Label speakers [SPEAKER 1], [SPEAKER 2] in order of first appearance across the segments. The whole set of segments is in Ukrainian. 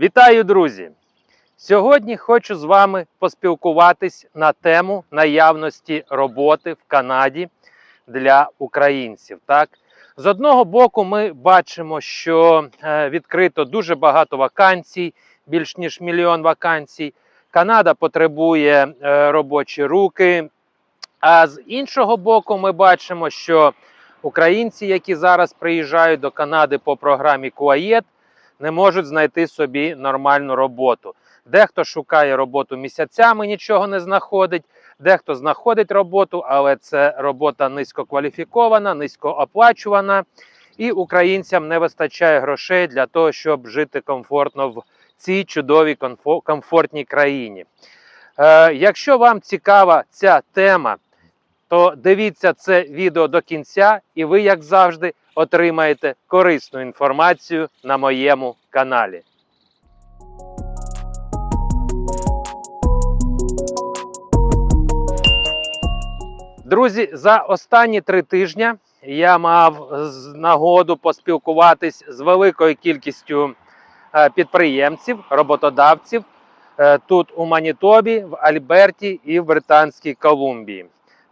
[SPEAKER 1] Вітаю, друзі! Сьогодні хочу з вами поспілкуватись на тему наявності роботи в Канаді для українців. Так? З одного боку, ми бачимо, що е, відкрито дуже багато вакансій, більш ніж мільйон вакансій. Канада потребує е, робочі руки. А з іншого боку, ми бачимо, що українці, які зараз приїжджають до Канади по програмі КУАЄТ, не можуть знайти собі нормальну роботу. Дехто шукає роботу місяцями, нічого не знаходить, дехто знаходить роботу, але це робота низькокваліфікована, низькооплачувана, і українцям не вистачає грошей для того, щоб жити комфортно в цій чудовій комфортній країні. Е, якщо вам цікава ця тема, то дивіться це відео до кінця, і ви, як завжди, отримаєте корисну інформацію на моєму каналі. Друзі, за останні три тижні я мав нагоду поспілкуватись з великою кількістю е, підприємців, роботодавців е, тут у Манітобі, в Альберті і в Британській Колумбії.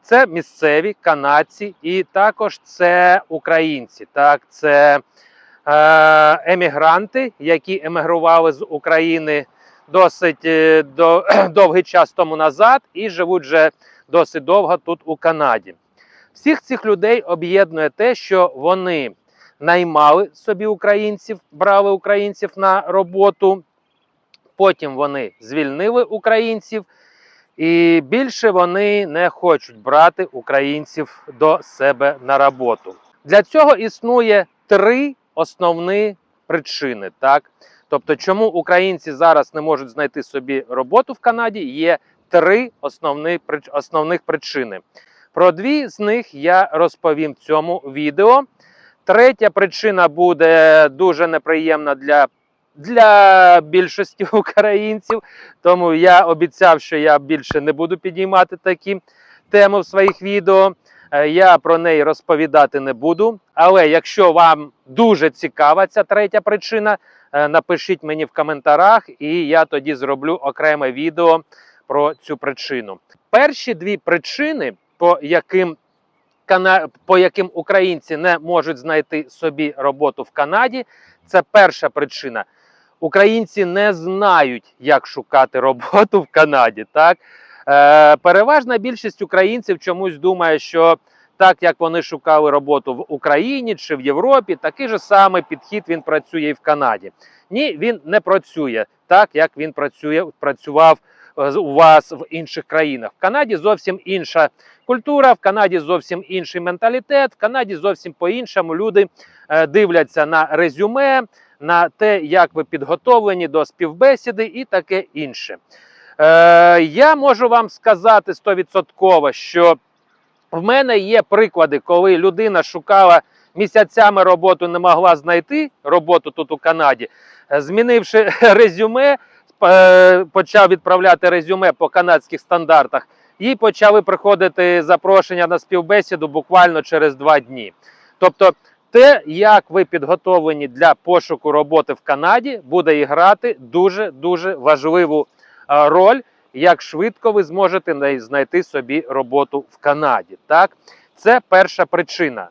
[SPEAKER 1] Це місцеві канадці, і також це українці. Так, це е, емігранти, які емігрували з України досить е, до, довгий час тому назад і живуть вже досить довго тут у Канаді. Всіх цих людей об'єднує те, що вони наймали собі українців, брали українців на роботу. Потім вони звільнили українців, і більше вони не хочуть брати українців до себе на роботу. Для цього існує три основні причини. Так? Тобто, чому українці зараз не можуть знайти собі роботу в Канаді, є три основні, основних причини. Про дві з них я розповім в цьому відео. Третя причина буде дуже неприємна для, для більшості українців, тому я обіцяв, що я більше не буду підіймати такі теми в своїх відео. Е, Я про неї розповідати не буду. Але якщо вам дуже цікава ця третя причина, е, напишіть мені в коментарях, і я тоді зроблю окреме відео про цю причину. Перші дві причини, по яким по яким українці не можуть знайти собі роботу в Канаді, це перша причина. Українці не знають, як шукати роботу в Канаді. Так? Е, переважна більшість українців чомусь думає, що так як вони шукали роботу в Україні чи в Європі, такий же самий підхід він працює і в Канаді. Ні, він не працює так, як він працює, працював е, у вас в інших країнах. В Канаді зовсім інша культура, в Канаді зовсім інший менталітет, в Канаді зовсім по-іншому люди е, дивляться на резюме, на те, як ви підготовлені до співбесіди і таке інше. Е, я можу вам сказати стовідсотково, що в мене є приклади, коли людина шукала місяцями роботу, не могла знайти роботу тут у Канаді, Е, змінивши резюме, е, почав відправляти резюме по канадських стандартах, їй почали приходити запрошення на співбесіду буквально через два дні. Тобто, те, як ви підготовлені для пошуку роботи в Канаді, буде іграти дуже дуже важливу роль, як швидко ви зможете знайти собі роботу в Канаді. Так, це перша причина.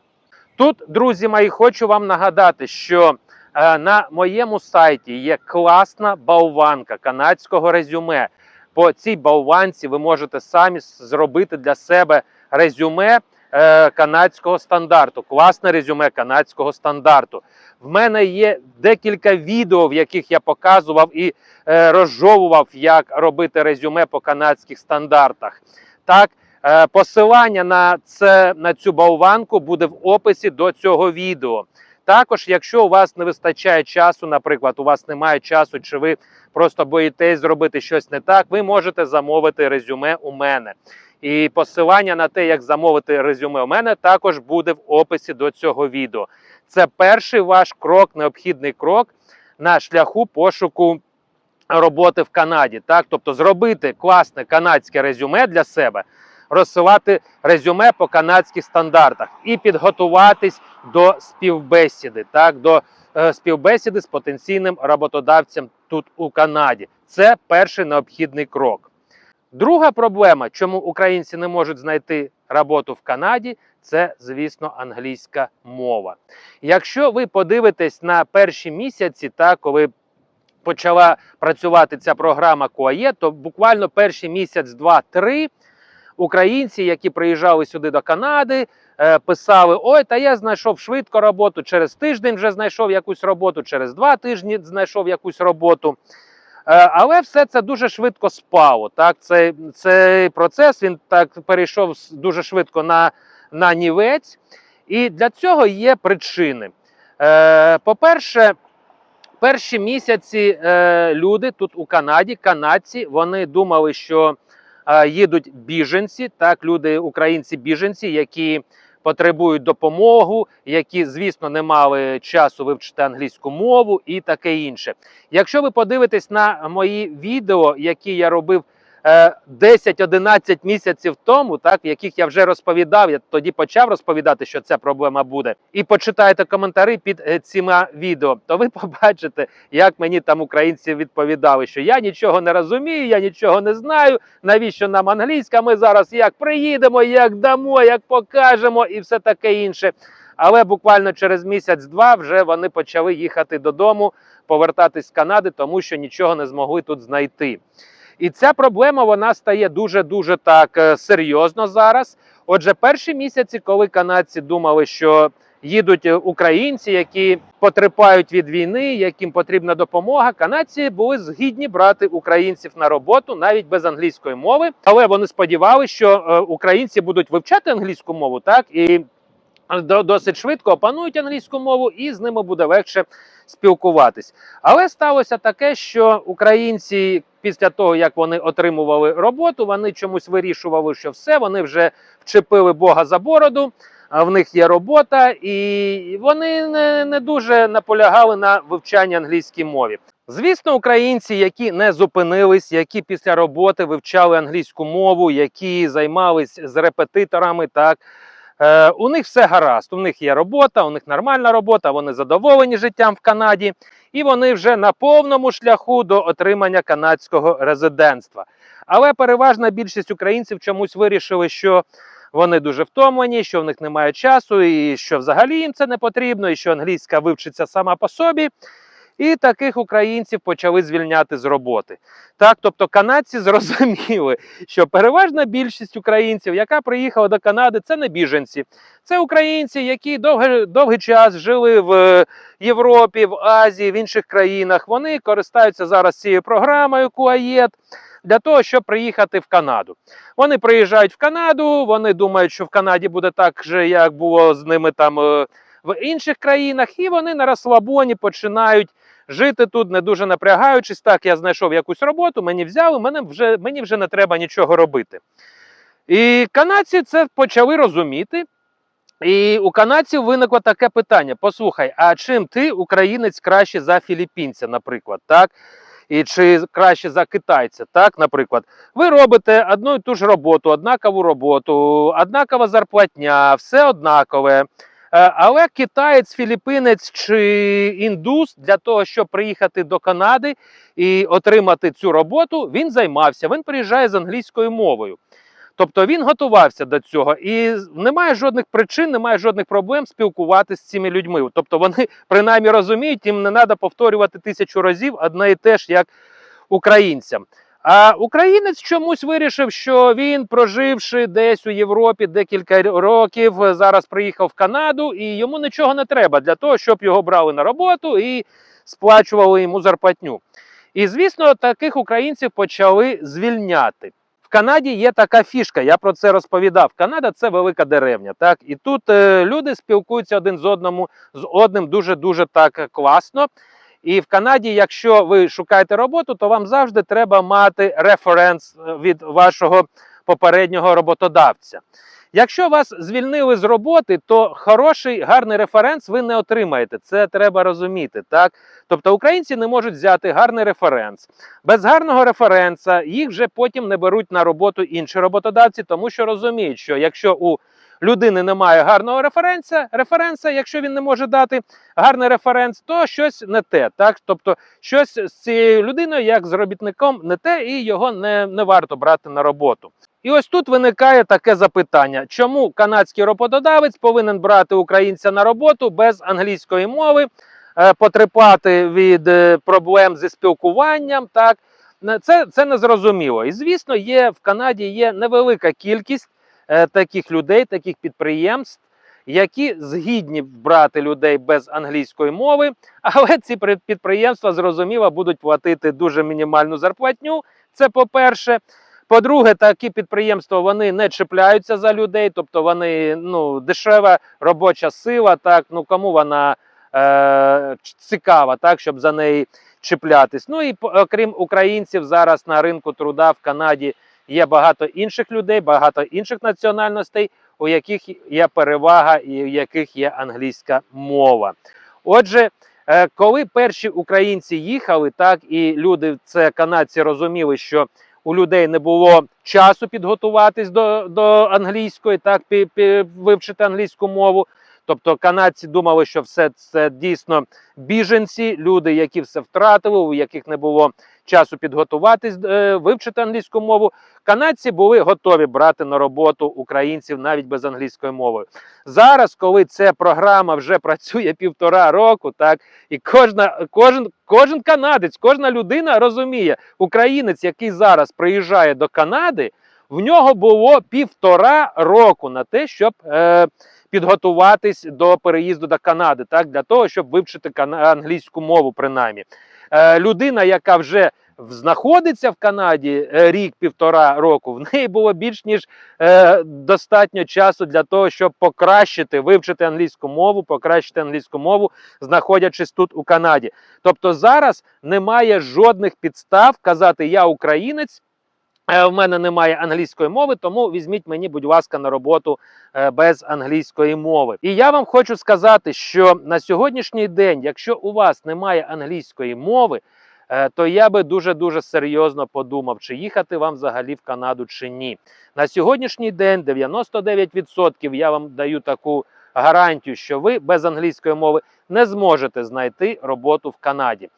[SPEAKER 1] Тут, друзі мої, хочу вам нагадати, що е, на моєму сайті є класна болванка канадського резюме. По цій болванці ви можете самі зробити для себе резюме е, канадського стандарту. Класне резюме канадського стандарту. В мене є декілька відео, в яких я показував і е, розжовував, як робити резюме по канадських стандартах. Так, е, посилання на, це, на цю болванку буде в описі до цього відео. Також, якщо у вас не вистачає часу, наприклад, у вас немає часу, чи ви просто боїтесь зробити щось не так, ви можете замовити резюме у мене. І посилання на те, як замовити резюме у мене, також буде в описі до цього відео. Це перший ваш крок, необхідний крок на шляху пошуку роботи в Канаді. Так, тобто зробити класне канадське резюме для себе, розсилати резюме по канадських стандартах і підготуватись до співбесіди, так, до е, співбесіди з потенційним роботодавцем тут у Канаді. Це перший необхідний крок. Друга проблема, чому українці не можуть знайти роботу в Канаді, це, звісно, англійська мова. Якщо ви подивитесь на перші місяці, та коли почала працювати ця програма КОАЄ, то буквально перший місяць, два-три українці, які приїжджали сюди до Канади, е, писали: Ой, та я знайшов швидко роботу, через тиждень вже знайшов якусь роботу, через два тижні знайшов якусь роботу. Е, Але все це дуже швидко спало. Так, цей, цей процес він так перейшов дуже швидко на, на нівець, і для цього є причини. Е, По-перше, перші місяці е, люди тут у Канаді, канадці, вони думали, що їдуть біженці, так, люди, українці-біженці, які потребують допомогу, які, звісно, не мали часу вивчити англійську мову і таке інше. Якщо ви подивитесь на мої відео, які я робив 10-11 місяців тому, так яких я вже розповідав, я тоді почав розповідати, що ця проблема буде, і почитаєте коментарі під е, цими відео, то ви побачите, як мені там українці відповідали, що я нічого не розумію, я нічого не знаю. Навіщо нам англійська? Ми зараз як приїдемо, як дамо, як покажемо, і все таке інше. Але буквально через місяць-два вже вони почали їхати додому, повертатись з Канади, тому що нічого не змогли тут знайти. І ця проблема вона стає дуже дуже так е, серйозно зараз. Отже, перші місяці, коли канадці думали, що їдуть е, українці, які потерпають від війни, яким потрібна допомога, канадці були згідні брати українців на роботу навіть без англійської мови. Але вони сподівалися, що е, українці будуть вивчати англійську мову, так і досить швидко опанують англійську мову, і з ними буде легше спілкуватись. Але сталося таке, що українці після того, як вони отримували роботу, вони чомусь вирішували, що все, вони вже вчепили Бога за бороду. В них є робота, і вони не, не дуже наполягали на вивчанні англійській мові. Звісно, українці, які не зупинились, які після роботи вивчали англійську мову, які займались з репетиторами, так Е, у них все гаразд. У них є робота, у них нормальна робота, вони задоволені життям в Канаді, і вони вже на повному шляху до отримання канадського резидентства. Але переважна більшість українців чомусь вирішили, що вони дуже втомлені, що в них немає часу, і що взагалі їм це не потрібно, і що англійська вивчиться сама по собі. І таких українців почали звільняти з роботи. Так, тобто канадці зрозуміли, що переважна більшість українців, яка приїхала до Канади, це не біженці, це українці, які довгий, довгий час жили в Європі, в Азії, в інших країнах. Вони користаються зараз цією програмою КУАЄТ для того, щоб приїхати в Канаду. Вони приїжджають в Канаду, вони думають, що в Канаді буде так же, як було з ними там е, в інших країнах, і вони на розслабоні починають жити тут, не дуже напрягаючись. Так, я знайшов якусь роботу, мені взяли, мене вже, мені вже не треба нічого робити. І канадці це почали розуміти. І у канадців виникло таке питання: послухай, а чим ти, українець, краще за філіппінця, наприклад, так? І чи краще за китайця, так, наприклад, ви робите одну і ту ж роботу, однакову роботу, однакова зарплатня, все однакове. Е, Але китаєць, філіппінець чи індус для того, щоб приїхати до Канади і отримати цю роботу, він займався. Він приїжджає з англійською мовою. Тобто він готувався до цього, і немає жодних причин, немає жодних проблем спілкуватися з цими людьми. Тобто вони принаймні розуміють, їм не треба повторювати тисячу разів одне і те ж, як українцям. А українець чомусь вирішив, що він, проживши десь у Європі декілька років, зараз приїхав в Канаду, і йому нічого не треба для того, щоб його брали на роботу і сплачували йому зарплатню. І звісно, таких українців почали звільняти. В Канаді є така фішка, я про це розповідав. Канада це велика деревня. Так, і тут е, люди спілкуються один з одному з одним дуже дуже так класно. І в Канаді, якщо ви шукаєте роботу, то вам завжди треба мати референс е, від вашого попереднього роботодавця. Якщо вас звільнили з роботи, то хороший гарний референс ви не отримаєте. Це треба розуміти. Так, тобто українці не можуть взяти гарний референс. Без гарного референса їх вже потім не беруть на роботу інші роботодавці, тому що розуміють, що якщо у людини немає гарного референса, референса, якщо він не може дати гарний референс, то щось не те. Так? Тобто, щось з цією людиною, як з робітником, не те, і його не, не варто брати на роботу. І ось тут виникає таке запитання: чому канадський роботодавець повинен брати українця на роботу без англійської мови, е, потерпати від е, проблем зі спілкуванням? Так це, це незрозуміло. І звісно, є в Канаді є невелика кількість е, таких людей, таких підприємств, які згідні брати людей без англійської мови, але ці при- підприємства зрозуміло будуть платити дуже мінімальну зарплатню. Це по-перше. По-друге, такі підприємства вони не чіпляються за людей, тобто вони ну дешева робоча сила. Так ну кому вона е, цікава, так щоб за неї чіплятись. Ну і окрім українців, зараз на ринку труда в Канаді є багато інших людей, багато інших національностей, у яких є перевага і у яких є англійська мова. Отже. е, Коли перші українці їхали, так і люди, це канадці, розуміли, що у людей не було часу підготуватись до, до англійської, так пі, пі, вивчити англійську мову. Тобто канадці думали, що все це дійсно біженці, люди, які все втратили, у яких не було часу підготуватись, е, вивчити англійську мову. Канадці були готові брати на роботу українців навіть без англійської мови. Зараз, коли ця програма вже працює півтора року, так і кожна, кожен, кожен канадець, кожна людина розуміє, українець, який зараз приїжджає до Канади, в нього було півтора року на те, щоб е, підготуватись до переїзду до Канади, так для того, щоб вивчити англійську мову, принаймні. Е, людина, яка вже знаходиться в Канаді е, рік-півтора року, в неї було більш ніж е, достатньо часу для того, щоб покращити, вивчити англійську мову, покращити англійську мову, знаходячись тут у Канаді. Тобто зараз немає жодних підстав казати Я українець. Е, В мене немає англійської мови, тому візьміть мені, будь ласка, на роботу е, без англійської мови. І я вам хочу сказати, що на сьогоднішній день, якщо у вас немає англійської мови, е, то я би дуже дуже серйозно подумав, чи їхати вам взагалі в Канаду чи ні. На сьогоднішній день 99% я вам даю таку гарантію, що ви без англійської мови не зможете знайти роботу в Канаді.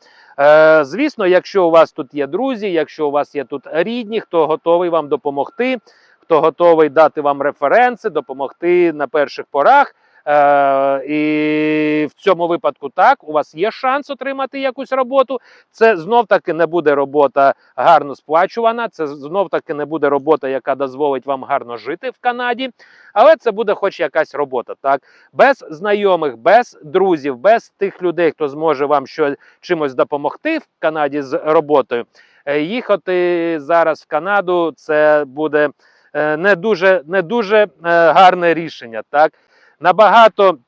[SPEAKER 1] Е, звісно, якщо у вас тут є друзі, якщо у вас є тут рідні, хто готовий вам допомогти, хто готовий дати вам референси, допомогти на перших порах. Е, і в цьому випадку так, у вас є шанс отримати якусь роботу. Це знов таки не буде робота гарно сплачувана. Це знов таки не буде робота, яка дозволить вам гарно жити в Канаді. Але це буде хоч якась робота. Так, без знайомих, без друзів, без тих людей, хто зможе вам що, чимось допомогти в Канаді з роботою. е, Їхати зараз в Канаду це буде е, не дуже, не дуже е, гарне рішення. Так, набагато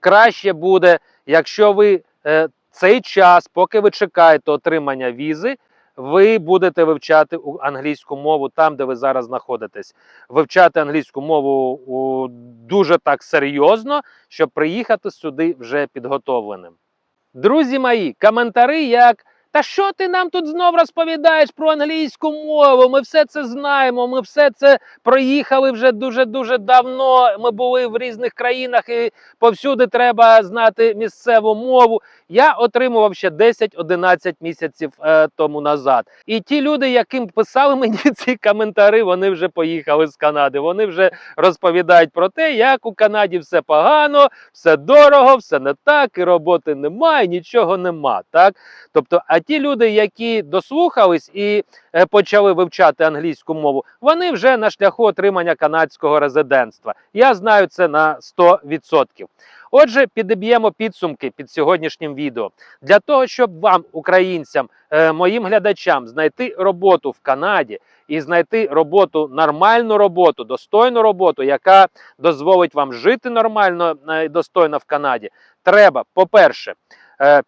[SPEAKER 1] краще буде, якщо ви е, цей час, поки ви чекаєте отримання візи, ви будете вивчати англійську мову там, де ви зараз знаходитесь. Вивчати англійську мову у, дуже так серйозно, щоб приїхати сюди вже підготовленим. Друзі мої, коментарі як. Та що ти нам тут знов розповідаєш про англійську мову? Ми все це знаємо, ми все це проїхали вже дуже-дуже давно. Ми були в різних країнах і повсюди треба знати місцеву мову. Я отримував ще 10-11 місяців е, тому назад. І ті люди, яким писали мені ці коментарі, вони вже поїхали з Канади. Вони вже розповідають про те, як у Канаді все погано, все дорого, все не так, і роботи немає, нічого нема. Так? Тобто, а ті люди, які дослухались і е, почали вивчати англійську мову, вони вже на шляху отримання канадського резидентства. Я знаю це на 100%. Отже, підіб'ємо підсумки під сьогоднішнім відео. Для того, щоб вам, українцям, е, моїм глядачам, знайти роботу в Канаді і знайти роботу, нормальну роботу, достойну роботу, яка дозволить вам жити нормально е, і достойно в Канаді, треба, по-перше,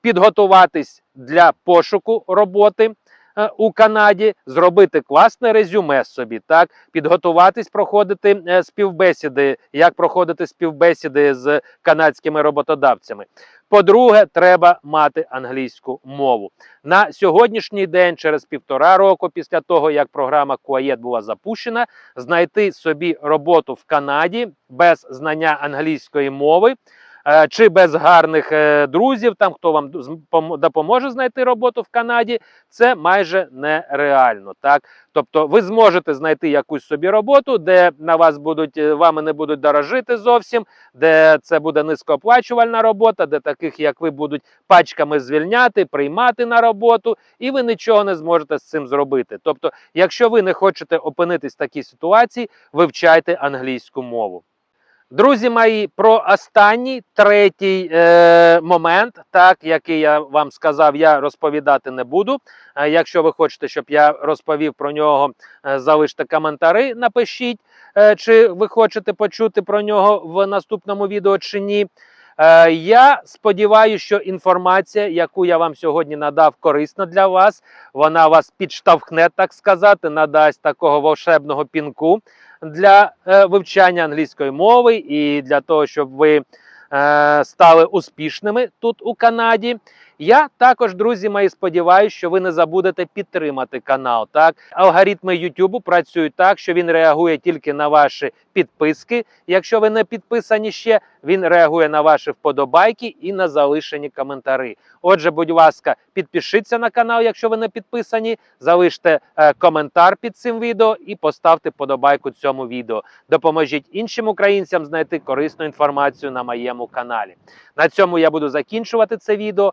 [SPEAKER 1] підготуватись для пошуку роботи. е, у Канаді, зробити класне резюме собі, так, підготуватись, проходити е, співбесіди, як проходити співбесіди з канадськими роботодавцями. По-друге, треба мати англійську мову. На сьогоднішній день, через півтора року після того, як програма Куаєт була запущена, знайти собі роботу в Канаді без знання англійської мови. Е, Чи без гарних е, друзів, там хто вам допоможе знайти роботу в Канаді, це майже нереально. Так, тобто, ви зможете знайти якусь собі роботу, де на вас будуть е, вами не будуть дорожити зовсім, де це буде низькооплачувальна робота, де таких як ви будуть пачками звільняти, приймати на роботу, і ви нічого не зможете з цим зробити. Тобто, якщо ви не хочете опинитись в такій ситуації, вивчайте англійську мову. Друзі мої, про останній третій е, момент, так який я вам сказав, я розповідати не буду. Е, якщо ви хочете, щоб я розповів про нього, е, залиште коментари, напишіть, е, чи ви хочете почути про нього в наступному відео чи ні. Е, я сподіваюся, що інформація, яку я вам сьогодні надав, корисна для вас. Вона вас підштовхне, так сказати, надасть такого волшебного пінку для е, вивчання англійської мови і для того, щоб ви е, стали успішними тут у Канаді. Я також, друзі мої, сподіваюся, що ви не забудете підтримати канал. Так, алгоритми YouTube працюють так, що він реагує тільки на ваші підписки. Якщо ви не підписані ще, він реагує на ваші вподобайки і на залишені коментарі. Отже, будь ласка, підпишіться на канал, якщо ви не підписані, залиште е, коментар під цим відео і поставте вподобайку цьому відео. Допоможіть іншим українцям знайти корисну інформацію на моєму каналі. На цьому я буду закінчувати це відео.